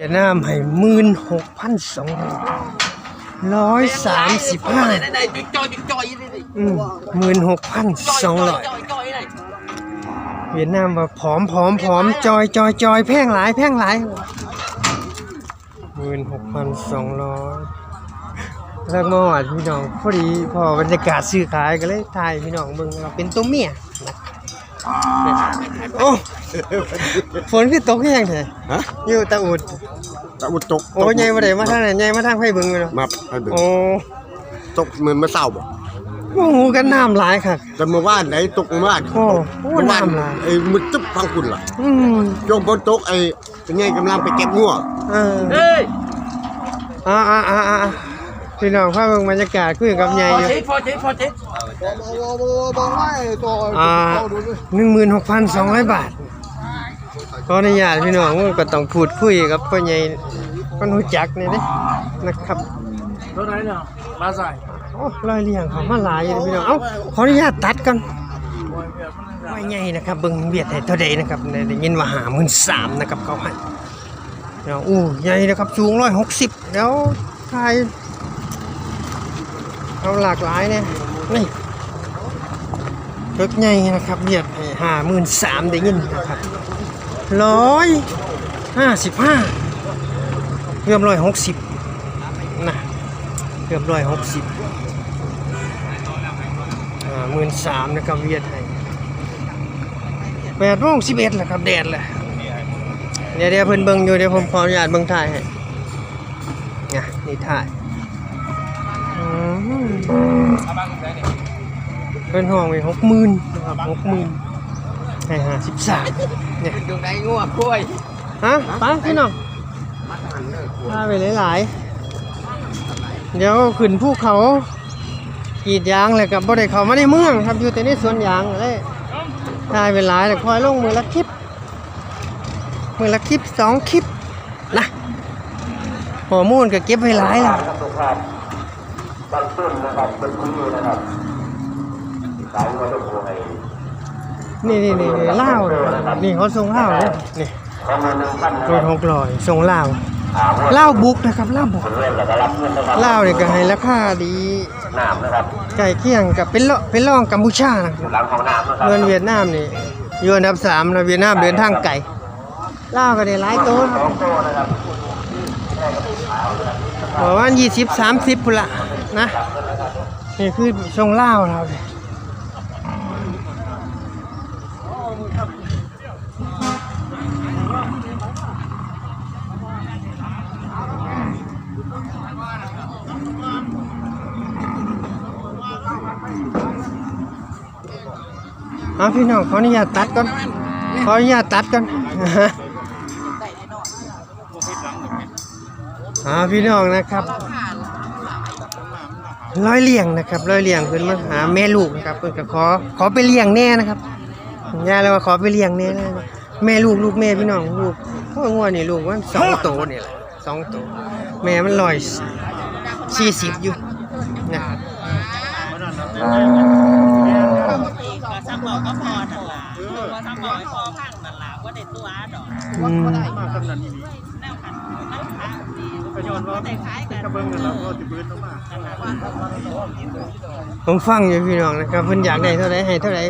เวียดนามให้หมื่นหกพันสองร้อยสามสิบห้าหมื่นหกพันสองร้อยเวียดนามว่าผอมผอมผอมจอยจอยจอยแพงหลายแพงหลายหมื่นหกพันสองร้อยแล้วเมื่อวานพี่น้องพอดีพอบรรยากาศซื้อขายก็เลยถ่ายพี่น้องเบิ่งเราเป็นตัวเมียโอ้ ฝนคือตกแห้งแท้ฮะอยู่ตะอุด ตะอุดตกโอ้ยใหญ่บ่ได้มาทางไหนใหญ่มาทางไผเบิ่งเลยเนาะมาไปเบิ่งโอ้ตกเหมือนเมื่อเช้าบ่โหกันน้ำหลายคัก แต่เมื่อวานไหนตกเมื่อวานโอ้โอ้เมื่อวานน้ำหลาย ไอ้มึดตึ๊บฟังคุณล่ะอืมโยมบนตกไอ้เป็นไงกำลังไปเก็บงัวเออ đây อ่าอ่าอ่าอ่าพี่น้องพาเบิ่งบรรยากาศคุยกับใหญ่อยู่ phò chết phò chết phò chết อ่าหนึ่งหมื่นหกพันสองร้อยบาท ขออนุญาตพี่น้องก็ต้องพูดคุยกับพ่อใหญ่คนรู้จักนี่เด้นะครับ chỗ này nào ba giải โอ้รอยเรียงเขามาหลายอยู่พี่น้องเอ้าขออนุญาตตัดก่อนไม่ใหญ่นะครับเบิ่งเบียดให้เท่าใดนะครับได้ได้ยินว่าหาหมื่นสามนะครับเขาให้เดี๋ยวอู้ใหญ่นะครับสูงร้อยหกสิบแล้วทายเอาหลากหลายเนี่ยนี่รถใหญ่นะครับเบียดให้หาหมื่นสามได้ยินนะครับ ร้อยห้าสิบห้าเกือบร้อยหกสิบนะเกือบร้อยหกสิบหมื่นสามนะครับเวียดให้แปดโมงสิบเอ็ดแหละครับแดดแหละเดี๋ยวเดี๋ยวเพิ่นเบิ่งอยู่เดี๋ยวผมขออนุญาตเบิ่งถ่ายให้เนี่ยนี่ถ่ายอืมเพิ่นห้องไว้หกหมื่นนะครับหกหมื่น ให้ห้าสิบสามเนี่ย đường này ngua khui ฮะไปพี่น้องถ่ายไปหลายๆ เดี๋ยวขึ้นภูเขากรีดยางเลยกับบ่ได้เข้ามาในเมืองครับอยู่แต่ในสวนยางเลยได้เวลาแต่คอยลงมือละคลิป มือละคลิปสองคลิปนะข้อมูลก็เก็บไว้หลายแล้วนี่นี่นี่นี่ เล่าวนี่เขาส่งเล่าวเลยนี่รถหกลอยส่งเล่าวเล่าวบุกนะครับเล่าวบุกเล่าวเนี่ยก็ให้ราคาดีไก่เคียงกับเป็นเลาะเป็นรองกัมพูชานะครับเงินเวียดนามนี่อยู่อันดับสามนะเวียดนามเดินทางไก่ล่าวก็ได้หลายตัวครับประมาณยี่สิบสามสิบพุ่นละนะนี่คือทรงล่าวเราเล เอาพี่น้องขออนุญาตตัดก่อนขออนุญาตตัดก่อนอ่าพี่น้องนะครับร้อยเลี้ยงนะครับร้อยเลี้ยงเพิ่อนมาหาแม่ลูกนะครับเพิ่อนก็ขอขอไปเลี้ยงแน่นะครับย่าเลยว่าขอไปเลี้ยงแน่นะแม่ลูกลูกแม่พี่น้องลูกโอ้ยงัวนี่ลูกมันสองโตนี่แหละสองโตแม่มันร้อย สี่สิบอยู่นะซ้ำบอกก็พอนั่นล่ะว่าซ้ำบอกพอพังนั่นล่ะว่าได้ตัวดอกอืมแนวคันมันขาดีประโยชน์ว่าได้ขายกันกระเบื้องกันแล้วก็จะบื้นออกมาผมฟังอยู่พี่น้องนะครับเพิ่นอยากได้เท่าไหร่ให้เท่าไหร่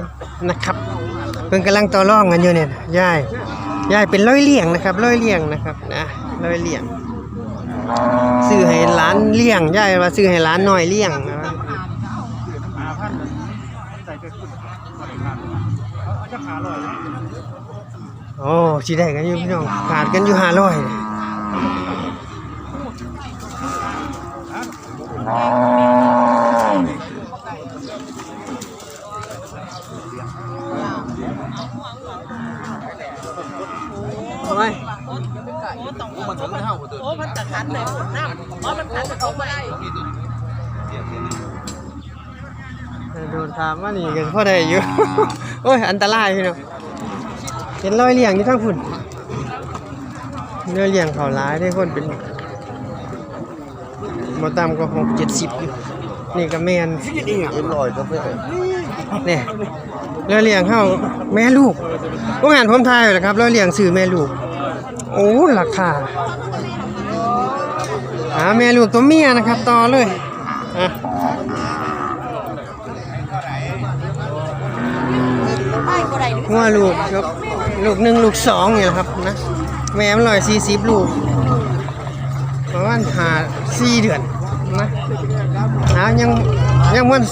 นะครับเพิ่นกำลังต่อรองกันอยู่เนี่ยยายยายเป็นร้อยเลี้ยงนะครับร้อยเลี้ยงนะครับนะร้อยเลี้ยง ซื้อให้ร้านเลี้ยงยายว่าซื้อให้ร้านน้อยเลี้ยงนะครับโอ้สีได้กันอยู่พี่น้องขาดกันอยู่ห้าร้อยโอ้ย โอ้ต้องมันถึงเท่าโอ้ มันจะคันเลยน้ำเพราะมันคันจะเข้าไปได้โดนถามว่านี่กันพ่อได้อยู่ โอ้ย อันตรายพี่น้องเห็นรอยเลี่ยงอยู่ทั้งฝุ่นเนื้อเลี่ยงเขาร้ายได้คนเป็นมาตามก็หกเจ็ดสิบอยู่นี่ก็แมนเอ็นลอยก็ไปเนี่ยเรือเลี้ยงเข้าแม่ลูกพวกงานผมทายอยู่แหละครับเรือเลี้ยงสื่อแม่ลูก โอ้ราคา แม่ลูกตัวเมียนะครับต่อเลยอะงัวลูกครับลูกหนึ่งลูกสองเนี่ยครับนะแม่มันร้อยสี่สิบลูกประมาณหาสี่เดือนนะหายังยังมัน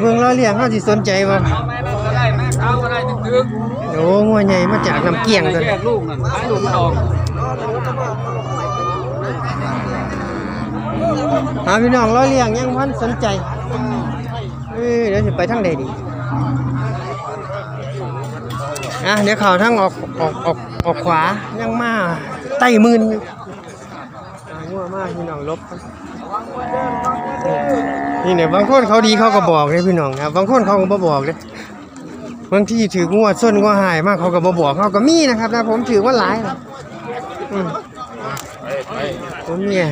เมืองร้อยเลี้ยงเขาสิสนใจบ่ก็ได้แม่ข้าวก็ได้ตึก อ้งัวใหญ่มาจากลำเกียงตัวแยนี้กลูกนั่นให้ลูกมันออกหาพี่น้องร้อยเลี้ยงยังพันสนใจเอ้ยเดี๋ยวจะไปทางใดดีอะเดี๋ยวเข่าทางออกออกออกออกขวายังมาไต่มืนอยู่อ่างัวมากพี่น้องลบนี่เนี่ยบางคนเขาดีเขาก็บอกเลยพี่น้องครับบางคนเขาก็บ่บอกเลย บางที่ถืองัวส้นงัวหายมากเขาก็บ่บอกเขาก็มีนะครับนะผมถือว่าหลายนะอืมตัวเมีย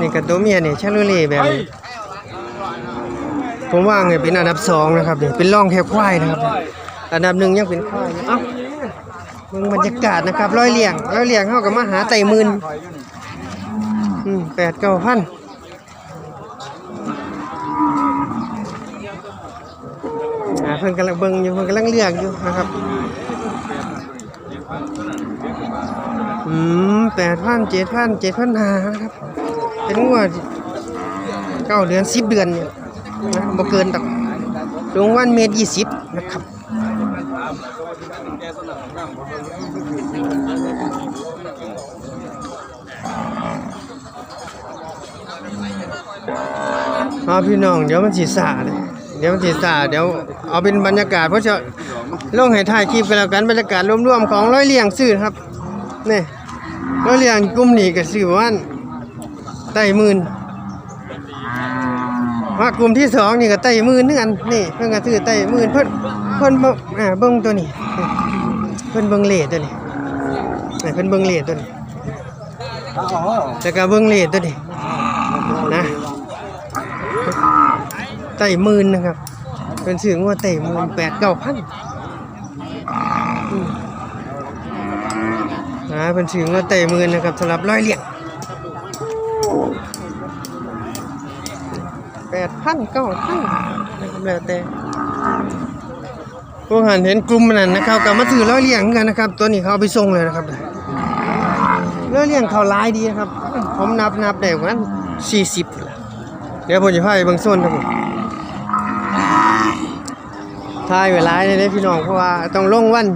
นี่กับตัวเมียเนี่ยชาลูเล่แบบนี้ผมว่าไงเป็นอันดับสองนะครับเนี่เป็นร่องแค่ควายนะครับ อันดับหนึ่งยังเป็นควายเอ้าเมืองบรรยากาศนะครับร้อยเลี่ยงร้อยเลี่ยงเข้ากับมาหาไต่มื่นอืมแปดเก้าพัน อ่าเพิ่นกำลังเบิ่งอยู่เพิ่นกำลังเลือกอยู่นะครับอืมแปดพันเจ็ดพันเจ็ดพันหานะครับ เป็นงวดเก้าเดือนสิบเดือนเนี่ยนะบ่เกินตักลงวันเมตรยี่สิบนะครับเอพี่น้องเดี๋ยวมันสีสาเลยเดี๋ยวมันสีสาเดี๋ยว เอาเป็นบรรยากาศเพราะจะลงให้ถ่ายคลิปกันแล้วกันบรรยากาศรวมๆของร้อยเลียงซื้อครับนี่ร้อยเลียงกลุ่มนี้ก็ซื้อประมาณไต่หมื่นว่ากลุ่มที่สองนี่ก็ไต่หมื่นนึงอันนี่เพิ่นก็ซื้อไต่หมื่นเพิ่นเพิ่นเบิ่งอ่าเบิ่งตัวนี้เพิ่นเบิ่งเลทตัวนี้เพิ่นเบิ่งเลทตัวนี้แล้วก็เบิ่งเลทตัวนี้นะไต่หมื่นนะครับ เป็นสื่อว่าไต่หมื่นแปดเก้าพันนะเป็นสื่อว่าไต่หมื่นะครับสำหรับร้อยเหรียญแปดพันเก้าพันนะครับแล้วแต่พวกหันเห็นกลุ่มนั้นนะครับกลับมาถือร้อยเหรียญกันนะครับ ตัวนี้เขาเอาไปส่งเลยนะครับร้อยเหรียญเขาหลายดีนะครับ ผมนับนับได้ประมาณสี่สิบเดี๋ยวผมจะพาไปบิ่งโซนครับผม ถ่ายเวลาเนี่ยเด้พี่น้องเพราะว่าต้องลงวัน